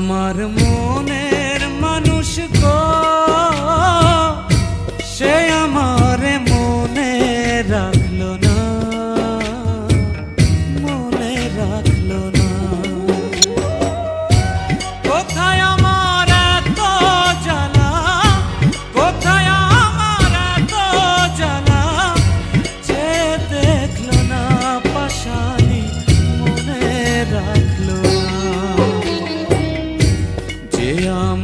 আমার মনের মানুষ গো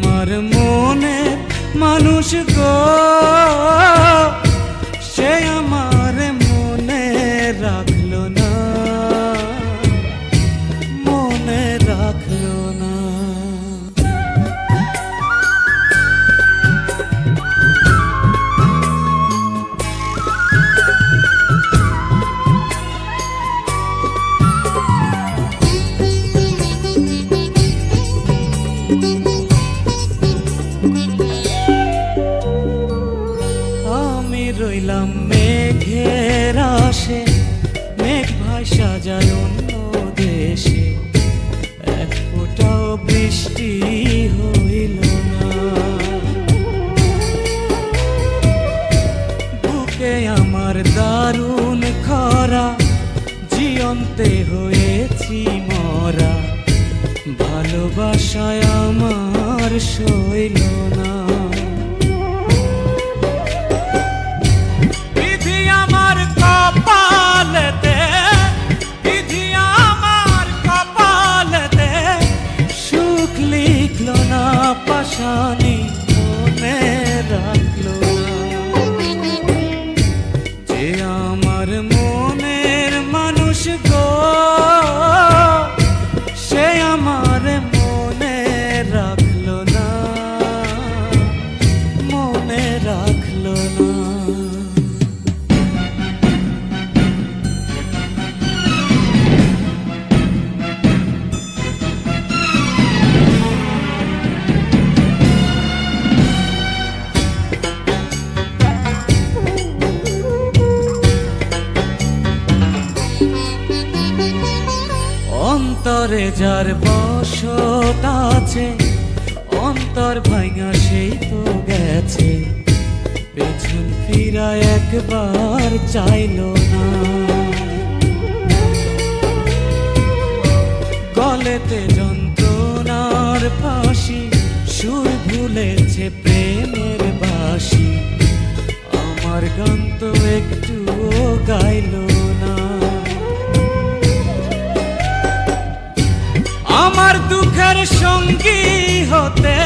আমার মনে মানুষ গো সে আমার আমি রইলাম মেঘের আসে মেঘ ভাষা অন্য দেশে। এক ফোঁটাও বৃষ্টি হইল না। বুকে আমার দারুণ খরা, জিয়ন্তে হয়েছি মরা। ভালোবাসায় আমার সইল অন্তরে যার বসত আছে, অন্তর ভাঙা সেই তো গেছে। পেছন ফিরা একবার চাইলো না। গলেতে যন্ত্রণার ফাঁসি, সুর ভুলেছে প্রেমের বাসি আমার গান তো একটুও গাইলো না। দুঃখের সঙ্গী হতে,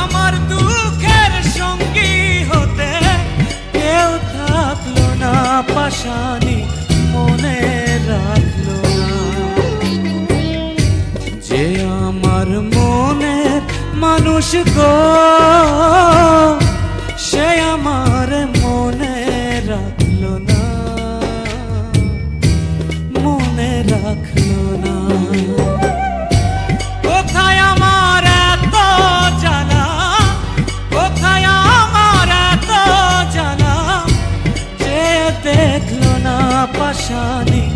আমার দুঃখের সঙ্গী হতে কেউ থাকল না, পাশানি মনে রাখল না। যে আমার মনে মানুষ গো পাশানি